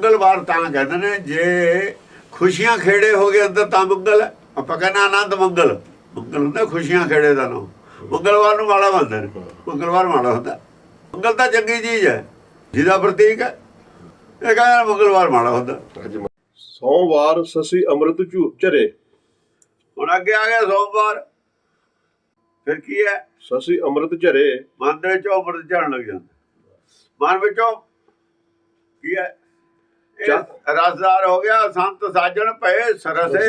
ਮੰਗਲਵਾਰ ਤਾਂ ਕਹਿੰਦੇ ਨੇ ਜੇ ਖੁਸ਼ੀਆਂ ਖੇੜੇ ਹੋ ਗਏ ਅੰਦਰ ਤਾਂ ਮੰਗਲ ਆਪਾਂ ਕਹਿੰਦੇ ਆਨੰਦ ਮੰਗਲ। ਮੰਗਲ ਹੁੰਦਾ ਖੁਸ਼ੀਆਂ ਖੇੜੇ ਦਾ ਨਾਮ। ਮੰਗਲਵਾਰ ਨੂੰ ਮਾੜਾ ਨੇ। ਮੰਗਲਵਾਰ ਮਾੜਾ ਹੁੰਦਾ। ਮੰਗਲ ਤਾਂ ਚੰਗੀ ਚੀਜ਼ ਹੈ। ਜਿਹਦਾ ਪ੍ਰਤੀਕ ਹੈ। ਇਹ ਕਹਿੰਦੇ ਮੰਗਲਵਾਰ ਮਾੜਾ ਹੁੰਦਾ। ਸੋਮਵਾਰ ਸਸੀ ਅੰਮ੍ਰਿਤ ਝੂ ਝਰੇ। ਹੁਣ ਅੱਗੇ ਆ ਗਿਆ ਸੋਮਵਾਰ। ਫਿਰ ਕੀ ਹੈ? ਸਸੀ ਅੰਮ੍ਰਿਤ ਝਰੇ। ਮਨ ਦੇ ਵਿੱਚੋਂ ਅੰਮ੍ਰਿਤ ਝੜਨ ਲੱਗ ਜਾਂਦਾ। ਮਨ ਵਿੱਚੋਂ ਕੀ ਹੈ। ਰਸਦਾਰ ਹੋ ਗਿਆ ਸੰਤ ਸਾਜਣ ਪਏ ਸਰਸੇ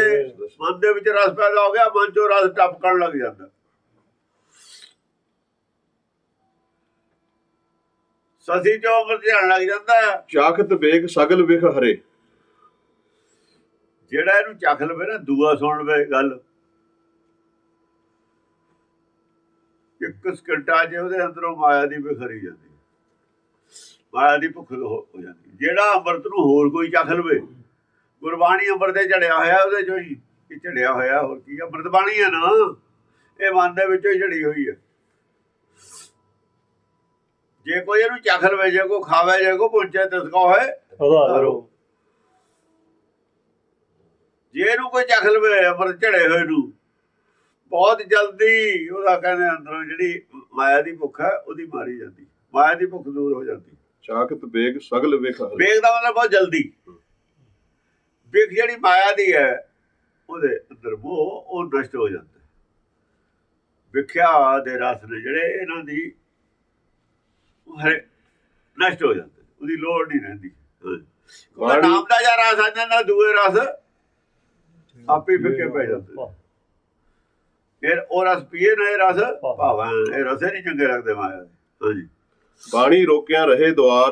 ਮਨ ਦੇ ਵਿੱਚ ਰਸ ਪੈਦਾ ਹੋ ਗਿਆ ਮਨ ਚੋਂ ਰਸ ਟਪਕਣ ਲੱਗ ਜਾਂਦਾ ਸਸੀ ਚੋਂ ਝੜਨ ਲੱਗ ਜਾਂਦਾ। ਚਾਖਤ ਵੇਗ ਸਗਲ ਵਿਖ ਹਰੇ ਜਿਹੜਾ ਇਹਨੂੰ ਚੱਖ ਲਵੇ ਨਾ ਦੂਆ ਸੁਣ ਲਵੇ ਗੱਲ ਇੱਕ ਸਕੰਟਾ ਜੇ ਉਹਦੇ ਅੰਦਰੋਂ ਮਾਇਆ ਦੀ ਵਿਖਰੀ ਜਾਂਦੀ। ਮਾਇਆ ਦੀ ਭੁੱਖ ਹੋ ਜਾਂਦੀ। ਜਿਹੜਾ ਅੰਮ੍ਰਿਤ ਨੂੰ ਹੋਰ ਕੋਈ ਚੱਖ ਲਵੇ ਗੁਰਬਾਣੀ ਅੰਮ੍ਰਿਤ ਤੇ ਚੜਿਆ ਹੋਇਆ ਉਹਦੇ ਚੋਂ ਹੀ ਇਹ ਚੜਿਆ ਹੋਇਆ ਹੋਰ ਕੀ ਅੰਮ੍ਰਿਤ ਬਾਣੀ ਹੈ ਨਾ ਇਹ ਮਨ ਦੇ ਵਿੱਚੋਂ ਹੀ ਚੜੀ ਹੋਈ ਹੈ ਜੇ ਕੋਈ ਇਹਨੂੰ ਚੱਖ ਲਵੇ ਜੇ ਕੋ ਖਾਵੇ ਜੇ ਕੋ ਪਹੁੰਚੇ ਤਿਸ ਕੋ ਹੈ? ਆਧਾਰੋ ਜੇ ਇਹਨੂੰ ਕੋਈ ਚੱਖ ਲਵੇ ਅੰਮ੍ਰਿਤ ਝੜੇ ਹੋਏ ਨੂੰ ਬਹੁਤ ਜਲਦੀ ਉਹਦਾ ਕਹਿੰਦੇ ਅੰਦਰੋਂ ਜਿਹੜੀ ਮਾਇਆ ਦੀ ਭੁੱਖ ਹੈ ਉਹਦੀ ਮਾਰੀ ਜਾਂਦੀ ਮਾਇਆ ਦੀ ਭੁੱਖ ਦੂਰ ਹੋ ਜਾਂਦੀ। ਚਾਖਤ ਵੇਗ ਸਗਲ ਵਿਖ ਹਰੇ। ਵੇਗ ਦਾ ਮਤਲਬ ਬਹੁਤ ਜਲਦੀ। ਵੇਗ ਜਿਹੜੀ ਮਾਇਆ ਦੀ ਹੈ ਉਹਦੇ ਅੰਦਰ ਮੋਹ ਉਹ ਨਸ਼ਟ ਹੋ ਜਾਂਦਾ। ਵਿਖਿਆ ਦੇ ਰਸ ਨੇ ਜਿਹੜੇ ਇਹਨਾਂ ਦੀ ਉਹ ਹਰੇ ਨਸ਼ਟ ਹੋ ਜਾਂਦੇ। ਉਹਦੀ ਲੋੜ ਨਹੀਂ ਰਹਿੰਦੀ। ਉਹ ਬਾਣੀ- ਨਾਮ ਦਾ ਜਾਂ ਰਸ ਆ ਜਾਂਦਾ ਦੂਏ ਰਸ ਆਪੇ ਫਿੱਕੇ ਪੈ ਜਾਂਦੇ। ਫਿਰ ਉਹ ਰਸ ਪੀਏ ਨਾ ਇਹ ਰਸ ਭਾਵਾਂ ਇਹ ਰਸੇ ਨਹੀਂ ਚੰਗੇ ਲੱਗਦੇ ਮਾਇਆ ਦੇ। ਹਾਂਜੀ। ਬਾਣੀ ਰੋਕਿਆ ਰਹੇ ਦੁਆਰ,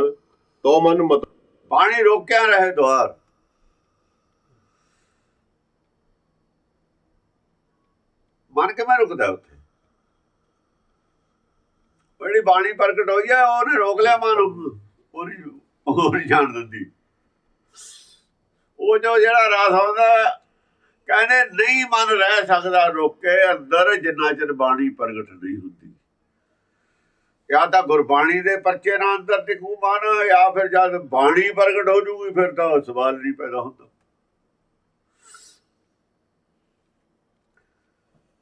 ਤੋ ਮਨ ਮਤ ਪਾਣੀ ਰੋਕਿਆ ਰਹੇ ਦੁਆਰ। ਮਨ ਕਿਵੇਂ ਰੁਕਦਾ ਉੱਥੇ? ਜਿਹੜੀ ਬਾਣੀ ਪ੍ਰਗਟ ਹੋਈ ਹੈ, ਉਹਨੇ ਰੋਕ ਲਿਆ ਮਨ। ਨੂੰ ਉਹ ਨਹੀਂ ਉਹ ਨਹੀਂ ਜਾਣ ਦਿੰਦੀ। ਉਹ ਜੋ ਜਿਹੜਾ ਰਾਸ ਆਉਂਦਾ, ਕਹਿੰਦੇ ਨਹੀਂ ਮਨ ਰਹਿ ਸਕਦਾ ਰੋਕੇ ਅੰਦਰ, ਜਿੰਨਾ ਚਿਰ ਬਾਣੀ ਪ੍ਰਗਟ ਨਹੀਂ ਹੁੰਦੀ। ਜਾਂ ਤਾਂ ਗੁਰਬਾਣੀ ਦੇ ਪਰਚੇ ਨਾਲ ਅੰਦਰ ਟਿਕੂ ਮਨ ਜਾਂ ਫਿਰ ਜਦ ਬਾਣੀ ਪ੍ਰਗਟ ਹੋ ਜੂਗੀ, ਫਿਰ ਤਾਂ ਸਵਾਲ ਨਹੀਂ ਪੈਦਾ ਹੁੰਦਾ।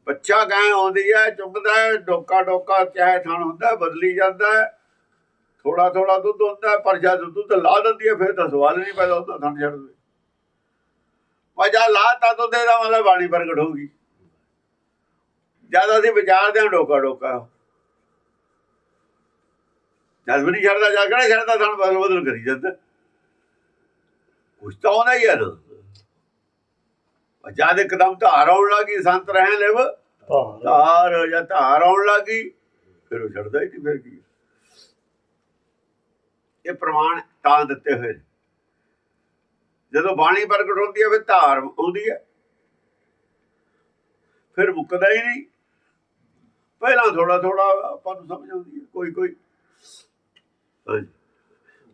ਬੱਚਾ ਗਾਂ ਆਉਂਦੀ ਹੈ, ਚੁੰਗਦਾ ਹੈ, ਡੋਕਾ ਡੋਕਾ ਚਾਹੇ ਥਣ ਹੁੰਦਾ, ਬਦਲੀ ਜਾਂਦਾ ਹੈ ਥੋੜਾ ਥੋੜਾ ਦੁੱਧ ਹੁੰਦਾ ਪਰ ਜਦ ਦੁੱਧ ਲਾ ਦਿੰਦੀ ਹੈ, ਫਿਰ ਤਾਂ ਸਵਾਲ ਨਹੀਂ ਪੈਦਾ ਹੁੰਦਾ ਥਣ ਛੱਡ ਦੇ। ਪਰ ਜਦ ਲਾ ਤਾ ਦੁੱਧ ਦਾ ਮਤਲਬ ਬਾਣੀ ਪ੍ਰਗਟ ਹੋਗੀ ਜਦ ਅਸੀਂ ਵਿਚਾਰਦੇ ਹਾਂ ਡੋਕਾ ਡੋਕਾ ਜਦ ਵੀ ਨਹੀਂ ਛੱਡਦਾ, ਜਾ ਕਿਹੜਾ ਛੱਡਦਾ ਥਣ ਬਦਲ ਬਦਲ ਕਰੀ ਜਾਂਦਾ। ਕੁਛ ਤਾਂ ਆਉਂਦਾ ਹੀ ਹੈ ਜਦ। ਇੱਕਦਮ ਧਾਰ ਆਉਣ ਲੱਗੀ ਸੰਤ ਰਹਿ ਲਿਵ ਧਾਰ ਜਾਂ ਧਾਰ ਆਉਣ ਲੱਗੀ ਫਿਰ ਉਹ ਛੱਡਦਾ ਹੀ ਨਹੀਂ, ਫਿਰ ਕੀ? ਇਹ ਪ੍ਰਮਾਣ ਤਾਂ ਦਿੱਤੇ ਹੋਏ ਨੇ। ਜਦੋਂ ਬਾਣੀ ਪ੍ਰਗਟ ਹੁੰਦੀ ਹੈ ਫਿਰ ਧਾਰ ਆਉਂਦੀ ਹੈ ਫਿਰ ਮੁੱਕਦਾ ਹੀ ਨਹੀਂ। ਪਹਿਲਾਂ ਥੋੜਾ ਥੋੜਾ ਆਪਾਂ ਨੂੰ ਸਮਝ ਆਉਂਦੀ ਹੈ ਕੋਈ ਕੋਈ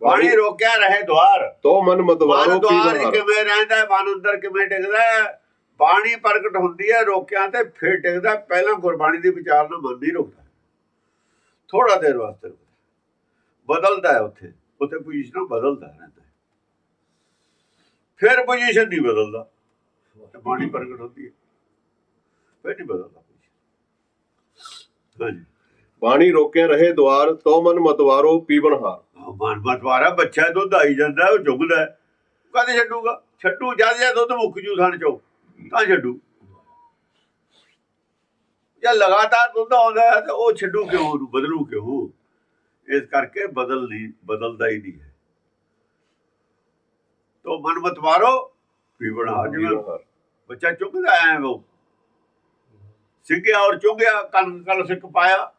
ਬਾਣੀ ਰੋਕਿਆ ਰਹੇ ਦੁਆਰ। ਤੋ ਮਨ ਪੀ ਦੁਆਰ ਬਹਾਰ। ਕਿਵੇਂ ਰਹਿੰਦਾ ਹੈ, ਮਨ ਅੰਦਰ ਕਿਵੇਂ ਟਿਕਦਾ ਹੈ? ਬਾਣੀ ਪ੍ਰਗਟ ਹੁੰਦੀ ਹੈ ਰੋਕਿਆਂ ਤੇ ਫਿਰ ਟਿਕਦਾ। ਪਹਿਲਾਂ ਗੁਰਬਾਣੀ ਦੀ ਵਿਚਾਰ ਨਾਲ ਮਨ ਨਹੀਂ ਰੁਕਦਾ। ਥੋੜਾ ਦੇਰ ਵਾਸਤੇ ਬਦਲਦਾ ਹੈ ਉੱਥੇ। ਉੱਥੇ ਪੋਜੀਸ਼ਨ ਬਦਲਦਾ ਰਹਿੰਦਾ। ਫਿਰ ਪੋਜੀਸ਼ਨ ਨਹੀਂ ਬਦਲਦਾ। ਬਾਣੀ ਪ੍ਰਗਟ ਹੁੰਦੀ ਹੈ। ਫਿਰ ਨਹੀਂ ਬਦਲਦਾ। ਹਾਂਜੀ। ਬਾਣੀ ਰੋਕਿਆ ਰਹੇ ਦੁਆਰ ਤੋ ਮਨ ਮਤਵਾਰੋ ਪੀਵਨ ਹਾਰ। ਮਨ ਮਤਵਾਰਾ ਬੱਚਾ ਦੁੱਧ ਆਈ ਜਾਂਦਾ ਉਹ ਚੁਗਦਾ ਹੈ। ਕਦੇ ਛੱਡੂਗਾ? ਛੱਡੂ ਜਦ ਜਦ ਦੁੱਧ ਮੁੱਕ ਜੂ ਥਣ ਚੋਂ ਤਾਂ ਛੱਡੂ। ਜੇ ਲਗਾਤਾਰ ਦੁੱਧ ਆਉਂਦਾ ਹੈ ਤਾਂ ਉਹ ਛੱਡੂ ਕਿਉਂ ਉਹਨੂੰ ਬਦਲੂ ਕਿਉਂ? ਇਸ ਕਰਕੇ ਬਦਲ ਨਹੀਂ ਬਦਲਦਾ ਹੀ ਨਹੀਂ ਹੈ। ਤੋ ਮਨ ਮਤਵਾਰੋ ਬਣਾ ਜਿਵੇਂ ਬੱਚਾ ਚੁਗਦਾ ਐ ਉਹ। ਸਿੱਗਿਆ ਔਰ ਚੁਗਿਆ ਕੰਨ ਕਲ ਸਿੱਕ ਪਾਇਆ।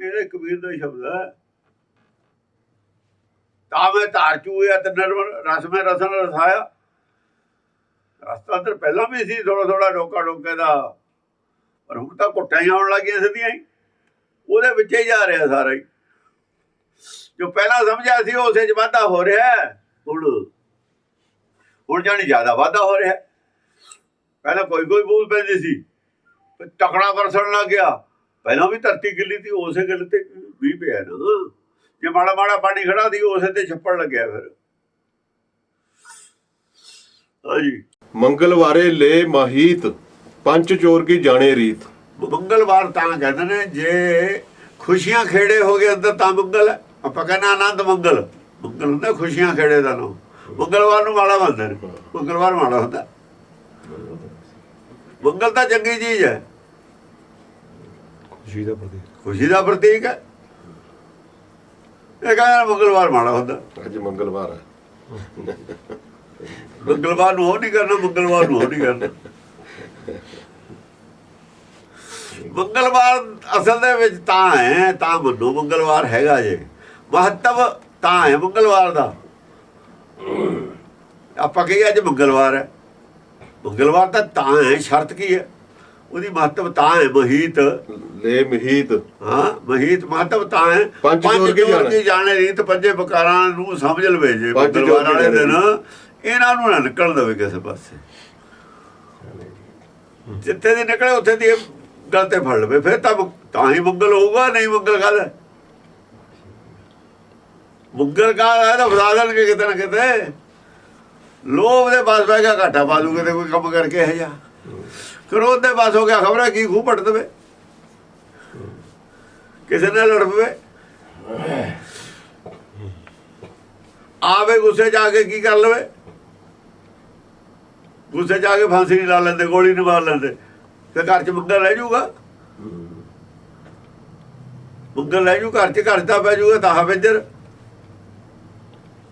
ਇਹਦੇ ਕਬੀਰ ਦਾ ਸ਼ਬਦ ਹੈ? ਤਾਂ ਮੈਂ ਧਾਰ ਚੂਇਆ ਤੇ ਨਰਵਰ ਰਸ ਮੈਂ ਰਸਨ ਰਸਾਇਆ। ਰਸਤਾ ਤਾਂ ਪਹਿਲਾਂ ਵੀ ਸੀ ਥੋੜਾ ਥੋੜਾ ਡੋਕਾ ਡੋਕੇ ਦਾ। ਪਰ ਹੁਣ ਤਾਂ ਘੁੱਟਾਂ ਹੀ ਆਉਣ ਲੱਗੀਆਂ ਸਿੱਧੀਆਂ ਹੀ। ਉਹਦੇ ਵਿੱਚ ਹੀ ਜਾ ਰਿਹਾ ਸਾਰਾ ਹੀ। ਜੋ ਪਹਿਲਾਂ ਸਮਝਿਆ ਸੀ ਉਸੇ ਚ ਵਾਧਾ ਹੋ ਰਿਹਾ ਹੁਣ ਹੁਣ ਜਾਣੀ ਜ਼ਿਆਦਾ ਵਾਧਾ ਹੋ ਰਿਹਾ ਪਹਿਲਾਂ ਕੋਈ ਕੋਈ ਬੂਲ ਪੈਂਦੀ ਸੀ। ਫਿਰ ਤਕੜਾ ਵਰਸਣ ਲੱਗ ਗਿਆ। ਪਹਿਲਾਂ ਵੀ ਧਰਤੀ ਗਿੱਲੀ ਸੀ ਉਸੇ ਗੱਲ ਤੇ ਵੀ ਪਿਆ ਨਾ। ਜੇ ਮਾੜਾ ਮਾੜਾ ਪਾਣੀ ਖੜਾ ਸੀ ਉਸੇ ਤੇ ਛੱਪੜ ਲੱਗਿਆ ਫਿਰ। ਹਾਂਜੀ। ਮੰਗਲਵਾਰੇ ਲੈ ਮਾਹੀਤ ਪੰਚ ਚੋਰ ਕੀ ਜਾਣੇ ਰੀਤ। ਮੰਗਲਵਾਰ ਤਾਂ ਕਹਿੰਦੇ ਨੇ ਜੇ ਖੁਸ਼ੀਆਂ ਖੇੜੇ ਹੋ ਗਏ ਅੰਦਰ ਤਾਂ ਮੰਗਲ ਆਪਾਂ ਕਹਿੰਦੇ ਆਨੰਦ ਮੰਗਲ। ਮੰਗਲ ਹੁੰਦਾ ਖੁਸ਼ੀਆਂ ਖੇੜੇ ਦਾ ਨਾਮ। ਮੰਗਲਵਾਰ ਨੂੰ ਮਾੜਾ ਮੰਨਦੇ ਨੇ। ਮੰਗਲਵਾਰ ਮਾੜਾ ਹੁੰਦਾ। ਮੰਗਲ ਤਾਂ ਚੰਗੀ ਚੀਜ਼ ਹੈ। ਖੁਸ਼ੀ ਦਾ ਪ੍ਰਤੀਕ। ਖੁਸ਼ੀ ਦਾ ਪ੍ਰਤੀਕ ਹੈ। ਇਹ ਕਹਿੰਦੇ ਮੰਗਲਵਾਰ ਮਾੜਾ ਹੁੰਦਾ। ਅੱਜ ਮੰਗਲਵਾਰ ਹੈ। ਮੰਗਲਵਾਰ ਨੂੰ ਉਹ ਨਹੀਂ ਕਰਨਾ ਮੰਗਲਵਾਰ ਨੂੰ ਉਹ ਨਹੀਂ ਕਰਨਾ। ਮੰਗਲਵਾਰ ਅਸਲ ਦੇ ਵਿੱਚ ਤਾਂ ਹੈ ਤਾਂ ਮੰਨੋ ਮੰਗਲਵਾਰ ਹੈਗਾ ਜੇ। ਮਹੱਤਵ ਤਾਂ ਹੈ ਮੰਗਲਵਾਰ ਦਾ। ਆਪਾਂ ਕਹੀਏ ਅੱਜ ਮੰਗਲਵਾਰ ਹੈ। ਮੰਗਲਵਾਰ ਤਾਂ ਤਾਂ ਹੈ ਸ਼ਰਤ ਕੀ ਹੈ? ਉਹਦੀ ਮਹੱਤਵ ਤਾਂ ਹੈ ਮਹੀਤ। ਲੈ ਮਹੀਤ। ਹਾਂ ਮਹੀਤ ਮਹੱਤਵ ਤਾਂ ਹੈ। ਪੰਜ ਜੋਰ ਕੀ ਜਾਣੇ। ਰੀਤ ਪੰਜੇ ਬਕਾਰਾਂ ਨੂੰ ਸਮਝ ਲਵੇ ਜੇ ਕੀ ਵਾਲੇ ਦਿਨ। ਇਹਨਾਂ ਨੂੰ ਨਾ ਨਿਕਲ ਦੇਵੇ ਕਿਸੇ ਪਾਸੇ। ਜਿੱਥੇ ਦੀ ਨਿਕਲੇ ਉੱਥੇ ਦੀ ਗੱਲ ਤੇ ਫੜ ਲਵੇ। ਫਿਰ ਤਾਂ ਤਾਂ ਹੀ ਮੰਗਲ ਹੋਊਗਾ ਨਹੀਂ ਮੰਗਲ ਹੈ? ਮੰਗਲ ਕਾਹਦਾ ਹੈ ਤਾਂ ਫਸਾ ਦੇਣਗੇ ਕਿਤੇ ਨਾ ਕਿਤੇ। ਲੋਭ ਦੇ ਬਸ ਬਹਿ ਗਿਆ ਘਾਟਾ ਪਾ ਦੂਗੇ ਤੇ ਕੋਈ ਕੰਮ ਕਰਕੇ ਇਹ ਜਾ ਕਰੋਧ ਦੇ ਬਸ ਹੋ ਗਿਆ, ਖਬਰਾਂ ਕੀ ਖੂਹ ਪਟ ਦੇਵੇ? ਕਿਸੇ ਨਾਲ ਲੜ ਪਵੇ? ਆਵੇ ਗੁੱਸੇ ਜਾ ਕੇ ਕੀ ਕਰ ਲਵੇ? ਗੁੱਸੇ ਜਾ ਕੇ ਫਾਂਸੀ ਨਹੀਂ ਲਾ ਲੈਂਦੇ, ਗੋਲੀ ਨਹੀਂ ਮਾਰ ਲੈਂਦੇ। ਤੇ ਘਰ ਚ ਮੰਗਲ ਰਹਿ ਜਾਊਗਾ? ਮੰਗਲ ਰਹਿ ਜੂ, ਘਰ ਚ ਘਰ ਦਾ ਪੈ ਜਾਊਗਾ ਤਾਂ ਵਿੱਜਰ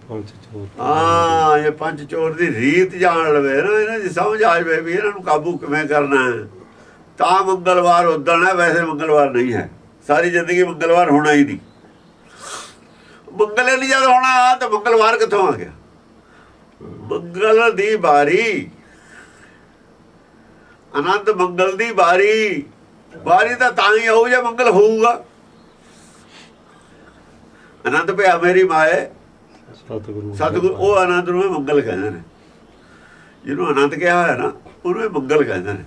ਪੰਜ ਚੋਰ ਹਾਂ, ਇਹ ਪੰਜ ਚੋਰ ਦੀ ਰੀਤ ਜਾਣ ਲਵੇ ਨਾ, ਇਹਨਾਂ ਦੀ ਸਮਝ ਆ ਜਾਵੇ ਵੀ ਇਹਨਾਂ ਨੂੰ ਕਾਬੂ ਕਿਵੇਂ ਕਰਨਾ ਹੈ। ਤਾਂ ਮੰਗਲਵਾਰ ਉਦਣ ਹੈ, ਵੈਸੇ ਮੰਗਲਵਾਰ ਨਹੀਂ ਹੈ। ਸਾਰੀ ਜ਼ਿੰਦਗੀ ਮੰਗਲਵਾਰ ਹੋਣਾ ਹੀ ਨਹੀਂ। ਮੰਗਲ ਨਹੀਂ ਜਦ ਹੋਣਾ ਤਾਂ ਮੰਗਲਵਾਰ ਕਿੱਥੋਂ ਆ ਗਿਆ? ਮੰਗਲ ਦੀ ਬਾਰੀ ਆਨੰਦ ਮੰਗਲ ਦੀ ਬਾਰੀ ਬਾਰੀ ਤਾਂ ਤਾਂ ਹੀ ਆਊ ਜੇ ਮੰਗਲ ਹੋਊਗਾ। ਅਨੰਦ ਪਿਆ ਮੇਰੀ ਮਾਏ ਸਤਿਗੁਰੂ ਸਤਿਗੁਰ ਉਹ ਆਨੰਦ ਨੂੰ ਮੰਗਲ ਕਹਿੰਦੇ ਨੇ। ਜਿਹਨੂੰ ਆਨੰਦ ਕਿਹਾ ਹੋਇਆ ਨਾ ਉਹਨੂੰ ਮੰਗਲ ਕਹਿੰਦੇ ਨੇ।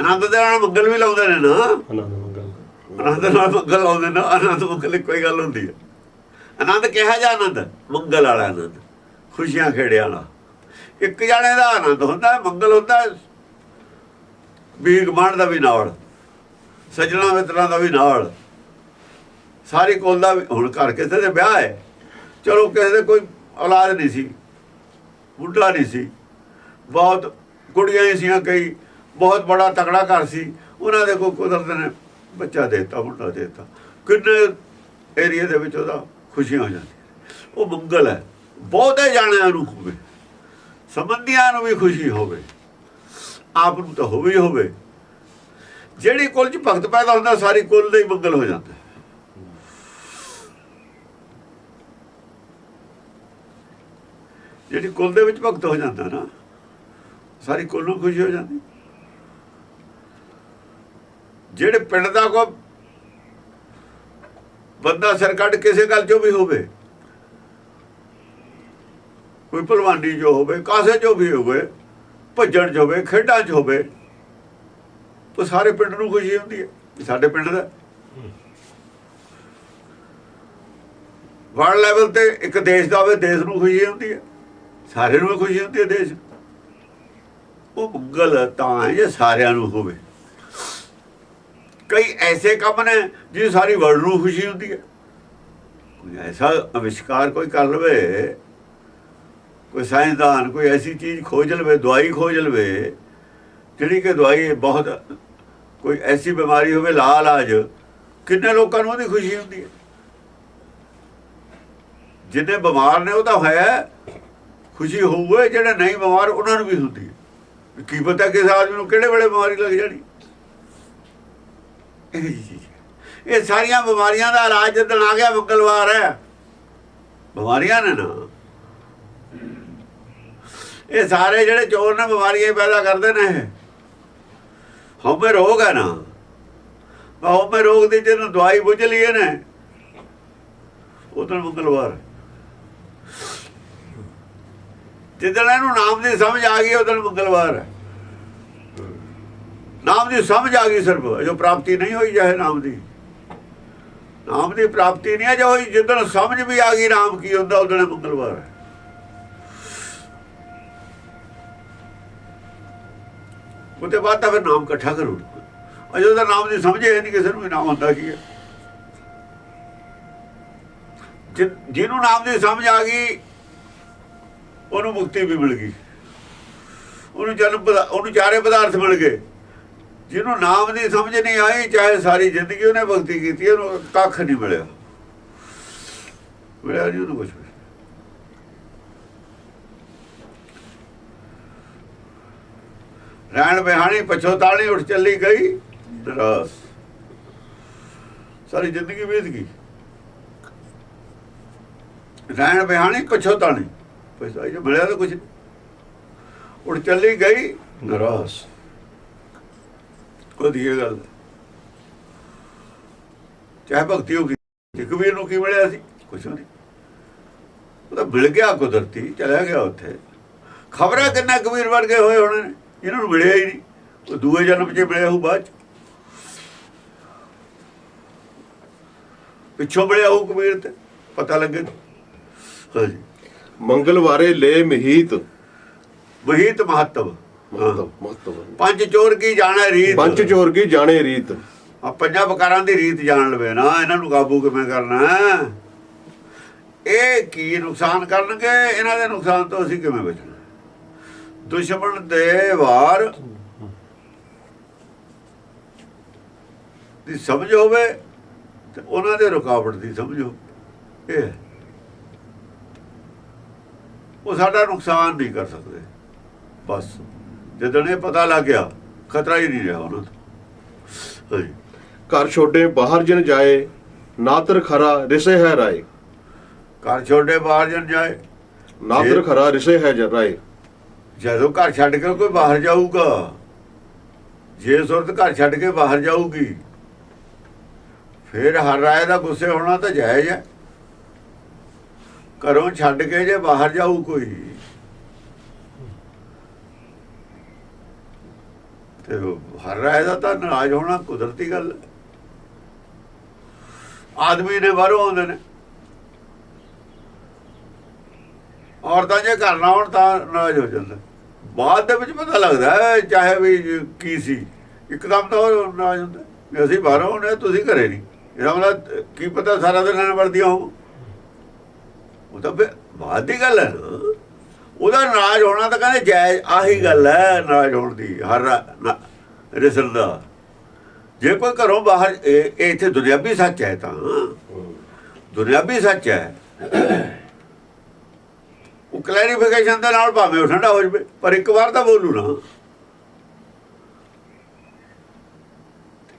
ਆਨੰਦ ਦੇ ਨਾਲ ਮੰਗਲ ਵੀ ਲਾਉਂਦੇ ਨੇ ਨਾ। ਆਨੰਦ ਮੰਗਲ। ਆਨੰਦ ਨਾਲ ਮੰਗਲ ਲਾਉਂਦੇ ਨੇ ਆਨੰਦ ਮੰਗਲ ਹੀ ਗੱਲ ਹੁੰਦੀ ਹੈ ਆਨੰਦ ਕਿਹਾ ਜਾ ਆਨੰਦ ਮੰਗਲ ਵਾਲਾ ਆਨੰਦ ਖੁਸ਼ੀਆਂ ਖੇੜਿਆਂ ਵਾਲਾ। ਇੱਕ ਜਾਣੇ ਦਾ ਆਨੰਦ ਹੁੰਦਾ ਮੰਗਲ ਹੁੰਦਾ ਵੀਰ ਗਮਾਨ ਦਾ ਵੀ ਨਾਲ ਸਜਣਾ ਮਿੱਤਰਾਂ ਦਾ ਵੀ ਨਾਲ। ਸਾਰੀ ਕੋਲ ਦਾ ਹੁਣ ਘਰ ਕਿਸੇ ਦੇ ਵਿਆਹ ਹੈ? ਚਲੋ ਕਿਸੇ ਦੇ ਕੋਈ ਔਲਾਦ ਨਹੀਂ ਸੀ ਮੁੰਡਾ ਨਹੀਂ ਸੀ। ਬਹੁਤ ਕੁੜੀਆਂ ਹੀ ਸੀਆਂ ਕਈ, ਬਹੁਤ ਬੜਾ ਤਕੜਾ ਘਰ ਸੀ। ਉਹਨਾਂ ਦੇ ਕੋਈ ਕੁਦਰਤ ਨੇ ਬੱਚਾ ਦਿੱਤਾ, ਮੁੰਡਾ ਦਿੱਤਾ। ਕਿੰਨੇ ਏਰੀਆ ਦੇ ਵਿੱਚ ਉਹਦਾ ਖੁਸ਼ੀਆਂ ਹੋ ਜਾਂਦੀਆਂ ਉਹ ਮੰਗਲ ਹੈ। ਬਹੁਤੇ ਜਾਣਿਆਂ ਨੂੰ ਹੋਵੇ, ਸੰਬੰਧੀਆਂ ਨੂੰ ਵੀ ਖੁਸ਼ੀ ਹੋਵੇ, ਆਪ ਨੂੰ ਤਾਂ ਹੋਵੇ ਹੀ ਹੋਵੇ। ਜਿਹੜੀ ਕੁਲ ਚ ਭਗਤ ਪੈਦਾ ਹੁੰਦਾ, ਸਾਰੀ ਕੁਲ ਦਾ ਹੀ ਮੰਗਲ ਹੋ ਜਾਂਦਾ ਜਿਹੜੀ ਕੁਲ ਦੇ ਵਿੱਚ ਭਗਤ ਹੋ ਜਾਂਦਾ ਨਾ, ਸਾਰੀ ਕੁਲ ਨੂੰ ਖੁਸ਼ੀ ਹੋ ਜਾਂਦੀ। ਜਿਹੜੇ ਪਿੰਡ ਦਾ ਕੋ ਬੰਦਾ ਸਿਰ ਕੱਢ ਕਿਸੇ ਗੱਲ ਚੋਂ ਵੀ ਹੋਵੇ, ਕੋਈ ਭਲਵਾਨੀ ਜੋ ਹੋਵੇ, ਕਾਸੇ ਜੋ ਵੀ ਹੋਵੇ, ਭੱਜਣ ਚ ਹੋਵੇ, ਖੇਡਾਂ ਚ ਹੋਵੇ ਉਹ ਸਾਰੇ ਪਿੰਡ ਨੂੰ ਖੁਸ਼ੀ ਹੁੰਦੀ ਹੈ ਸਾਡੇ ਪਿੰਡ ਦਾ। ਵਰਲਡ ਲੈਵਲ ਤੇ ਇੱਕ ਦੇਸ਼ ਦਾ ਹੋਵੇ, ਦੇਸ਼ ਨੂੰ ਖੁਸ਼ੀ ਹੁੰਦੀ ਹੈ। ਸਾਰੇ ਨੂੰ ਖੁਸ਼ੀ ਹੁੰਦੀ ਹੈ ਦੇਸ਼ ਉਹ ਮੰਗਲ ਤਾਂ ਹੈ ਜੇ ਸਾਰਿਆਂ ਨੂੰ ਹੋਵੇ। ਕਈ ਐਸੇ ਕੰਮ ਨੇ ਜਿਹਦੀ ਸਾਰੀ ਵਰਲਡ ਨੂੰ ਖੁਸ਼ੀ ਹੁੰਦੀ ਹੈ। ਕੋਈ ਐਸਾ ਅਵਿਸ਼ਕਾਰ ਕੋਈ ਕਰ ਲਵੇ, ਕੋਈ ਸਾਇੰਸਦਾਨ ਕੋਈ ਐਸੀ ਚੀਜ਼ ਖੋਜ ਲਵੇ, ਦਵਾਈ ਖੋਜ ਲਵੇ, ਜਿਹੜੀ ਕਿ ਦਵਾਈ ਬਹੁਤ ਕੋਈ ਐਸੀ ਬਿਮਾਰੀ ਹੋਵੇ ਲਾ ਇਲਾਜ ਕਿੰਨੇ ਲੋਕਾਂ ਨੂੰ ਉਹਦੀ ਖੁਸ਼ੀ ਹੁੰਦੀ ਹੈ। ਜਿੰਨੇ ਬਿਮਾਰ ਨੇ ਉਹ ਤਾਂ ਹੈ। ਖੁਸ਼ੀ ਹੋਊਏ, ਜਿਹੜੇ ਨਹੀਂ ਬਿਮਾਰ, ਉਹਨਾਂ ਨੂੰ ਵੀ ਹੁੰਦੀ ਹੈ। ਕੀ ਪਤਾ ਕਿਸ ਆਦਮੀ ਨੂੰ ਕਿਹੜੇ ਵੇਲੇ ਬਿਮਾਰੀ ਲੱਗ ਜਾਣੀ। ਇਹ ਇਹ ਸਾਰੀਆਂ ਬਿਮਾਰੀਆਂ ਦਾ ਇਲਾਜ ਜਦੋਂ ਆ ਗਿਆ, ਮੰਗਲਵਾਰ ਹੈ। ਬਿਮਾਰੀਆਂ ਨੇ ਨਾ। ਇਹ ਸਾਰੇ ਜਿਹੜੇ ਚੋਰ ਨੇ, ਬਿਮਾਰੀਆਂ ਪੈਦਾ ਕਰਦੇ ਨੇ ਇਹ। ਹਉਮੈ ਰੋਗ ਹੈ ਨਾ। ਹਉਮੈ ਰੋਗ ਦੀ ਜਿਹਨੂੰ ਦਵਾਈ ਬੁੱਝ ਲਈਏ ਨੇ ਉਦੋਂ ਮੰਗਲਵਾਰ ਜਿੱਦਣ ਇਹਨੂੰ ਨਾਮ ਦੀ ਸਮਝ ਆ ਗਈ ਉਦੋਂ ਮੰਗਲਵਾਰ ਹੈ। ਨਾਮ ਦੀ ਸਮਝ ਆ ਗਈ ਸਿਰਫ ਜੋ ਪ੍ਰਾਪਤੀ ਨਹੀਂ ਹੋਈ ਜਾਏ ਨਾਮ ਦੀ। ਨਾਮ ਦੀ ਪ੍ਰਾਪਤੀ ਨਹੀਂ ਹੈ, ਜੋ ਜਿੱਦਣ ਸਮਝ ਵੀ ਆ ਗਈ ਨਾਮ ਕੀ ਹੁੰਦਾ ਉਦੋਂ ਮੰਗਲਵਾਰ ਹੈ। ਉਹਦੇ ਬਾਅਦ ਤਾਂ ਫਿਰ ਨਾਮ ਇਕੱਠਾ ਕਰੋ। ਅਜੇ ਉਹਦਾ ਨਾਮ ਨਹੀਂ ਸਮਝੇ ਨਹੀਂ, ਕਿਸੇ ਨੂੰ ਵੀ ਨਾਮ ਹੁੰਦਾ ਕੀ ਹੈ। ਜਿਹਨੂੰ ਨਾਮ ਦੀ ਸਮਝ ਆ ਗਈ ਉਹਨੂੰ ਮੁਕਤੀ ਵੀ ਮਿਲ ਗਈ। ਉਹਨੂੰ ਜਨਮ ਉਹਨੂੰ ਚਾਰੇ ਪਦਾਰਥ ਮਿਲ ਗਏ। ਜਿਹਨੂੰ ਨਾਮ ਦੀ ਸਮਝ ਨਹੀਂ ਆਈ, ਚਾਹੇ ਸਾਰੀ ਜ਼ਿੰਦਗੀ ਉਹਨੇ ਭਗਤੀ ਕੀਤੀ, ਉਹਨੂੰ ਕੱਖ ਨਹੀਂ ਮਿਲਿਆ। ਮਿਲਿਆ ਨਹੀਂ ਉਹਨੂੰ ਕੁਝ ਰਹਿਣ ਬਿਹਾਣੀ ਪਛੋਤਾਣੀ ਉੱਠ ਚੱਲੀ ਗਈ ਦਰਸ ਸਾਰੀ ਜ਼ਿੰਦਗੀ ਬੀਤ ਗਈ। ਰਹਿਣ ਬਿਹਾਣੀ ਪਛੋਤਾਣੀ ਪੈਸਾ ਇਹ ਮਿਲਿਆ ਤਾਂ ਕੁਝ ਉੱਠ ਚੱਲੀ ਗਈ। ਨਰਾਸ ਕੋਈ ਇਹ ਗੱਲ ਚਾਹੇ ਭਗਤੀ ਹੋ ਗਈ ਕਬੀਰ ਨੂੰ ਕੀ ਮਿਲਿਆ ਸੀ? ਕੁਛ ਨਹੀਂ। ਉਹ ਤਾਂ ਮਿਲ ਗਿਆ ਕੁਦਰਤੀ ਚਲਾ ਗਿਆ ਉੱਥੇ। ਖਬਰਾਂ ਕਿੰਨਾ ਕਬੀਰ ਵਰਗੇ ਹੋਏ ਹੋਣੇ। ਨੇ ਇਹਨਾਂ ਨੂੰ ਮਿਲਿਆ ਹੀ ਨਹੀਂ। ਉਹ ਦੂਏ ਜਨਮ 'ਚ ਮਿਲਿਆ ਹੋਊ ਬਾਅਦ ਪਿੱਛੋਂ ਮਿਲਿਆ ਹੋਊ ਕਬੀਰ ਤੇ। ਪਤਾ ਲੱਗੇ। ਹਾਂਜੀ। ਮੰਗਲਵਾਰੇ ਲੈ ਮਹੀਤ। ਵਹੀਤ ਮਹੱਤਵ। ਮਹੱਤਵ ਮਹੱਤਵ। ਪੰਜ ਚੋਰ ਕੀ ਜਾਣਾ ਰੀਤ? ਪੰਜ ਚੋਰ ਕੀ ਜਾਣੇ ਰੀਤ? ਆ ਪੰਜਾਂ ਬਕਾਰਾਂ ਦੀ ਰੀਤ ਜਾਣ ਲਵੇ ਨਾ ਇਹਨਾਂ ਨੂੰ ਕਾਬੂ ਕਿਵੇਂ ਕਰਨਾ? ਇਹ ਕੀ ਨੁਕਸਾਨ ਕਰਨਗੇ? ਇਹਨਾਂ ਦੇ ਨੁਕਸਾਨ ਤੋਂ ਅਸੀਂ ਕਿਵੇਂ ਬਚਣਾ? ਦੁਸ਼ਮਣ ਦੇ ਵਾਰ ਦੀ ਸਮਝ ਹੋਵੇ ਤੇ ਉਹਨਾਂ ਦੇ ਰੁਕਾਵਟ ਦੀ ਸਮਝ ਇਹ। ਉਹ ਸਾਡਾ ਨੁਕਸਾਨ ਨਹੀਂ ਕਰ ਸਕਦੇ। ਬਸ। ਜਦੋਂ ਇਹ ਪਤਾ ਲੱਗ ਗਿਆ ਖਤਰਾ ਹੀ ਨਹੀਂ ਰਿਹਾ ਉਹਨਾਂ ਤੋਂ ਘਰ ਛੋਡੇ ਬਾਹਰ ਜਨ ਜਾਏ ਨਾਤਰ ਖਰਾ ਰਿਸੇ ਹੈ ਰਾਏ। ਘਰ ਛੋਡੇ ਬਾਹਰ ਜਨ ਜਾਏ। ਨਾਤਰ ਖਰਾ ਰਿਸੇ ਹੈ ਜ- ਰਾਏ। ਜਦੋਂ ਘਰ ਛੱਡ ਕੇ ਕੋਈ ਬਾਹਰ ਜਾਊਗਾ ਜੇ ਸੁਰਤ ਘਰ ਛੱਡ ਕੇ ਬਾਹਰ ਜਾਊਗੀ ਫਿਰ ਹਰ ਰਾਏ ਦਾ ਗੁੱਸੇ ਹੋਣਾ ਤਾਂ ਜਾਇਜ਼ ਹੈ। ਘਰੋਂ ਛੱਡ ਕੇ ਜੇ ਬਾਹਰ ਜਾਊ ਕੋਈ। ਤੇ ਉਹ ਹਰ ਰਾਏ ਦਾ ਤਾਂ ਨਾਰਾਜ਼ ਹੋਣਾ ਕੁਦਰਤੀ ਗੱਲ ਆਦਮੀ ਨੇ ਬਾਹਰੋਂ ਆਉਂਦੇ ਨੇ। ਔਰਤਾਂ ਜੇ ਘਰ ਨਾ ਹੋਣ ਤਾਂ ਨਾਰਾਜ਼ ਹੋ ਜਾਂਦਾ। ਬਾਅਦ ਦੇ ਵਿੱਚ ਪਤਾ ਲੱਗਦਾ ਚਾਹੇ ਵੀ ਕੀ ਸੀ। ਇੱਕਦਮ ਤਾਂ ਉਹ ਨਾਰਾਜ਼ ਹੁੰਦਾ। ਵੀ ਅਸੀਂ ਬਾਹਰੋਂ ਆਉਣੇ ਤੁਸੀਂ ਘਰੇ ਨਹੀਂ। ਇਹਦਾ ਮਤਲਬ ਕੀ ਪਤਾ ਸਾਰਾ ਦਿਨ ਨਾਲ ਵਰਦੀਆਂ ਹੋ ਉਹ ਤਾਂ ਬਾਅਦ ਦੀ ਗੱਲ ਹੈ ਨਾ। ਉਹਦਾ ਨਾਰਾਜ਼ ਹੋਣਾ ਤਾਂ ਕਹਿੰਦੇ ਜਾਇਜ਼ ਆਹੀ ਗੱਲ ਹੈ ਨਾਰਾਜ਼ ਹੋਣ ਦੀ, ਹਰ ਨਾ- ਰਿਸਲ ਦਾ। ਜੇ ਕੋਈ ਘਰੋਂ ਬਾਹਰ ਇਹ ਇੱਥੇ ਦੁਨਿਆਵੀ ਸੱਚ ਹੈ ਤਾਂ। ਦੁਨਿਆਵੀ ਸੱਚ ਹੈ। ਉਹ ਕਲੈਰੀਫਿਕੇਸ਼ਨ ਦੇ ਨਾਲ ਭਾਵੇਂ ਉਹ ਠੰਡਾ ਹੋ ਜਵੇ, ਪਰ ਇੱਕ ਵਾਰ ਤਾਂ ਬੋਲੂ ਨਾ।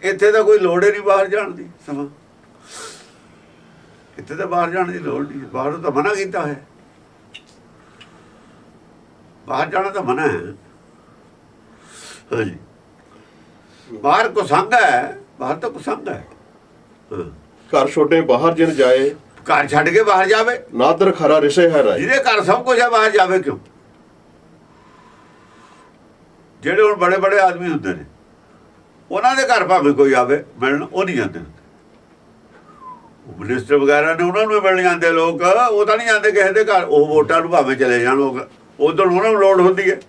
ਇੱਥੇ ਤਾਂ ਕੋਈ ਲੋੜ ਹੀ ਨਹੀਂ ਬਾਹਰ ਜਾਣ ਦੀ, ਸਮਾਂ। ਇੱਥੇ ਤਾਂ ਬਾਹਰ ਜਾਣ ਦੀ ਲੋੜ ਨਹੀਂ ਬਾਹਰ ਤਾਂ ਮਨਾ ਕੀਤਾ ਹੈ ਬਾਹਰ ਜਾਣਾ ਤਾਂ ਮਨਾ ਹੈ। ਹਾਂਜੀ। ਬਾਹਰ ਕੁਸੰਗ ਹੈ ਬਾਹਰ ਤਾਂ ਕੁਸੰਗ ਹੈ। ਹਾਂ। ਘਰ ਛੋਡੇ ਬਾਹਰ ਜਨ ਜਾਏ ਘਰ ਛੱਡ ਕੇ ਬਾਹਰ ਜਾਵੇ। ਨਾਤਰ ਖਰਾ ਰਿਸੇ ਹੈ ਰਾਏ। ਜਿਹਦੇ ਘਰ ਸਭ ਕੁਝ ਹੈ ਬਾਹਰ ਜਾਵੇ ਕਿਉਂ? ਜਿਹੜੇ ਹੁਣ ਬੜੇ ਬੜੇ ਆਦਮੀ ਹੁੰਦੇ ਨੇ ਉਹਨਾਂ ਦੇ ਘਰ ਭਾਵੇਂ ਕੋਈ ਆਵੇ ਮਿਲਣ ਉਹ ਨਹੀਂ ਜਾਂਦੇ ਮਿਨਿਸਟਰ ਵਗੈਰਾ ਨੇ ਉਹਨਾਂ ਨੂੰ ਵੀ ਮਿਲਣ ਜਾਂਦੇ ਲੋਕ ਉਹ ਤਾਂ ਨਹੀਂ ਜਾਂਦੇ ਕਿਸੇ ਦੇ ਘਰ। ਉਹ ਵੋਟਾਂ ਨੂੰ ਭਾਵੇਂ ਚਲੇ ਜਾਣ ਲੋਕ। ਉਦੋਂ ਉਹਨਾਂ ਨੂੰ ਲੋੜ ਹੁੰਦੀ ਹੈ।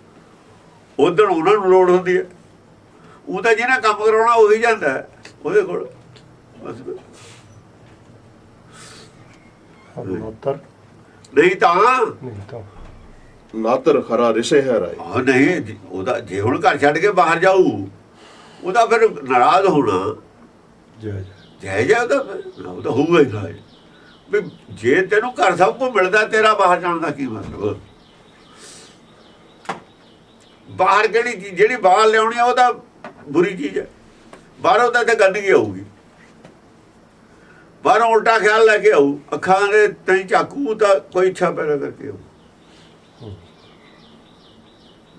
ਉਦੋਂ ਉਹਨਾਂ ਨੂੰ ਲੋੜ ਹੁੰਦੀ ਹੈ। ਉਹ ਤਾਂ ਜਿਹਨੇ ਕੰਮ ਕਰਾਉਣਾ ਉਹੀ ਜਾਂਦਾ ਹੈ ਉਹਦੇ ਕੋਲ। ਬਸ। ਨੋਤਰ। ਨਹੀਂ ਤਾਂ। ਨਾਤਰ ਖਰਾ ਰਿਸੇ ਹੈ ਰਾਏ। ਆ ਨਹੀਂ ਜੀ, ਉਹਦਾ ਜੇ ਹੁਣ ਘਰ ਛੱਡ ਕੇ ਬਾਹਰ ਜਾਊ ਉਹਦਾ ਫਿਰ ਨਾਰਾਜ਼ ਹੋਣਾ। ਜੈ ਜੈ। ਜੈ ਜੈ ਉਹਦਾ ਫਿਰ, ਉਹ ਤਾਂ ਹੋਊਗਾ ਹੀ ਨਾਰਾਜ਼ ਵੀ ਜੇ ਤੈਨੂੰ ਘਰ ਸਭ ਕੁਝ ਮਿਲਦਾ ਤੇਰਾ ਬਾਹਰ ਜਾਣ ਦਾ ਕੀ ਮਤਲਬ? ਬਾਹਰ ਕਿਹੜੀ ਚੀਜ਼ ਜਿਹੜੀ ਬਾਹਰ ਲਿਆਉਣੀ ਆ ਉਹ ਤਾਂ ਬੁਰੀ ਚੀਜ਼ ਹੈ ਬਾਹਰੋਂ ਤਾਂ ਤੇ ਗੰਦਗੀ ਆਊਗੀ। ਬਾਹਰੋਂ ਉਲਟਾ ਖਿਆਲ ਲੈ ਕੇ ਆਊ। ਅੱਖਾਂ ਦੇ ਤੈਂ ਚਾਕੂ ਤਾਂ ਕੋਈ ਇੱਛਾ ਪੈਦਾ ਕਰਕੇ ਆਊ।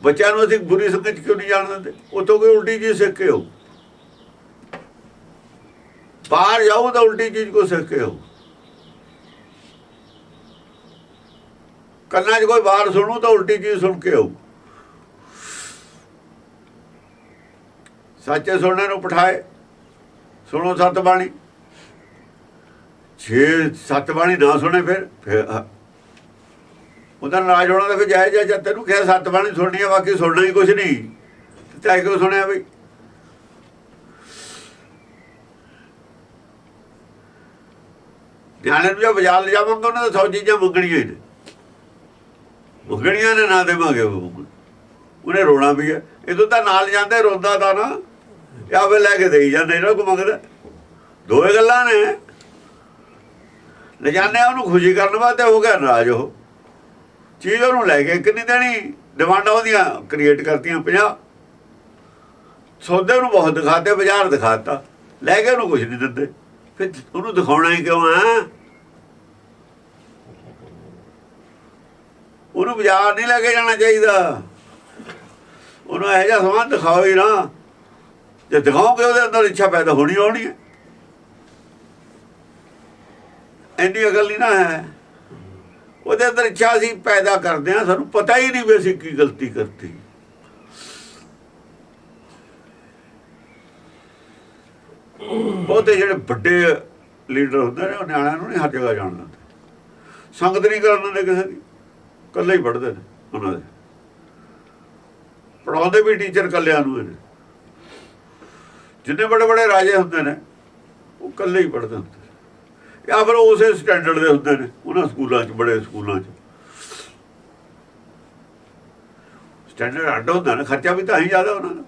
ਬੱਚਿਆਂ ਨੂੰ ਅਸੀਂ ਬੁਰੀ ਸੰਗਤ 'ਚ ਕਿਉਂ ਨਹੀਂ ਜਾਣ ਦਿੰਦੇ? ਉਤੋਂ ਕੋਈ ਉਲਟੀ ਚੀਜ਼ ਸਿੱਖ ਕੇ ਆਊ। ਬਾਹਰ ਜਾਓ ਤਾਂ ਉਲਟੀ ਚੀਜ਼ ਕੋ ਸਿੱਖ ਕੇ ਆਊ ਕੰਨਾਂ 'ਚ ਕੋਈ ਬਾਹਰ ਸੁਣੂ ਤਾਂ ਉਲਟੀ ਚੀਜ਼ ਸੁਣ ਕੇ ਆਊ ਸੱਚੇ ਸੁਣਨੇ ਨੂੰ ਪਠਾਏ, ਸੁਣੋ ਸਤ ਬਾਣੀ। ਛੇ ਸਤ ਬਾਣੀ ਨਾ ਸੁਣੇ ਫਿਰ ਫਿਰ ਉਹਦਾ ਨਾਰਾਜ਼ ਹੋਣਾ ਤਾਂ ਫਿਰ ਜਾਇਜ਼ ਹੈ, ਜਦ ਤੈਨੂੰ ਕਿਹਾ ਸਤ ਬਾਣੀ ਸੁਣਨੀ ਹੈ ਬਾਕੀ ਸੁਣਨਾ ਹੀ ਕੁਝ ਨਹੀਂ। ਤੇ ਕਿਉਂ ਸੁਣਿਆ ਬਈ? ਨਿਆਣੇ ਨੂੰ ਜੇ ਬਾਜ਼ਾਰ ਲਿਜਾਵਾਂਗੇ ਉਹਨਾਂ ਦਾ ਸੌ ਚੀਜ਼ਾਂ ਮੰਗਣੀਆਂ ਹੀ ਨੇ। ਮੰਗਣੀਆਂ ਨੇ, ਨਾ ਦੇਵਾਂਗੇ ਉਹ ਉਹਨੇ ਰੋਣਾ ਵੀ ਹੈ। ਇਹ ਤਾਂ ਨਾਲ ਜਾਂਦੇ, ਰੋਂਦਾ ਤਾਂ ਨਾ। ਜਾਂ ਫਿਰ ਲੈ ਕੇ ਦੇਈ ਜਾਂਦੇ, ਇਹਨਾਂ ਕੋ ਮੰਗਦਾ। ਦੋਏ ਗੱਲਾਂ ਨੇ। ਲਿਜਾਨੇ ਉਹਨੂੰ ਖੁਸ਼ੀ ਕਰਨ ਵਾਸਤੇ ਹੋ ਗਿਆ ਨਾਰਾਜ਼ ਉਹ। ਚੀਜ਼ ਉਹਨੂੰ ਲੈ ਕੇ ਕਿੰਨੀ ਦੇਣੀ। ਡਿਮਾਂਡਾਂ ਉਹਦੀਆਂ ਕ੍ਰੀਏਟ ਕਰਤੀਆਂ 50 ਸੌਦੇ ਨੂੰ ਬਹੁਤ ਦਿਖਾਤੇ, ਬਾਜ਼ਾਰ ਦਿਖਾਤਾ। ਲੈ ਕੇ ਉਹਨੂੰ ਕੁਝ ਨਹੀਂ ਦਿੰਦੇ। ਫਿਰ ਉਹਨੂੰ ਦਿਖਾਉਣਾ ਹੀ ਕਿਉਂ ਆ ਉਹਨੂੰ ਬਾਜ਼ਾਰ ਨਹੀਂ ਲੈ ਕੇ ਜਾਣਾ ਚਾਹੀਦਾ। ਉਹਨੂੰ ਇਹੋ ਜਿਹਾ ਸਮਾਨ ਦਿਖਾਓ ਹੀ ਨਾ। ਜੇ ਦਿਖਾਓਗੇ ਉਹਦੇ ਅੰਦਰ ਇੱਛਾ ਪੈਦਾ ਹੋਣੀ ਹੋਣੀ ਹੈ। ਇੰਨੀ ਅਕਲ ਨਹੀਂ ਨਾ ਹੈ। ਉਹਦੇ ਅੰਦਰ ਇੱਛਾ ਅਸੀਂ ਪੈਦਾ ਕਰਦੇ ਆ ਸਾਨੂੰ ਪਤਾ ਹੀ ਨਹੀਂ ਵੀ ਅਸੀਂ ਕੀ ਗਲਤੀ ਕਰਤੀ। ਬਹੁਤੇ ਜਿਹੜੇ ਵੱਡੇ ਲੀਡਰ ਹੁੰਦੇ ਨੇ, ਉਹ ਨਿਆਣਿਆਂ ਨੂੰ ਨਹੀਂ ਹਰ ਜਗ੍ਹਾ ਜਾਣ ਦਿੰਦੇ। ਸੰਗਤ ਨਹੀਂ ਕਰਨ ਦਿੰਦੇ ਕਿਸੇ ਦੀ। ਇਕੱਲੇ ਹੀ ਪੜ੍ਹਦੇ ਨੇ ਉਹਨਾਂ ਦੇ। ਪੜਾਉਂਦੇ ਵੀ ਟੀਚਰ ਇਕੱਲਿਆਂ ਨੂੰ ਨੇ ਜਿੰਨੇ ਬੜੇ ਬੜੇ ਰਾਜੇ ਹੁੰਦੇ ਨੇ, ਉਹ ਇਕੱਲੇ ਹੀ ਪੜ੍ਹਦੇ ਹੁੰਦੇ ਜਾਂ ਫਿਰ ਉਸੇ ਸਟੈਂਡਰਡ ਦੇ ਹੁੰਦੇ ਨੇ, ਉਹਨਾਂ ਸਕੂਲਾਂ 'ਚ, ਬੜੇ ਸਕੂਲਾਂ 'ਚ। ਸਟੈਂਡਰਡ ਅੱਡ ਹੁੰਦਾ ਨਾ, ਖਰਚਾ ਵੀ ਤਾਂ ਹੀ ਜ਼ਿਆਦਾ ਉਹਨਾਂ ਦਾ।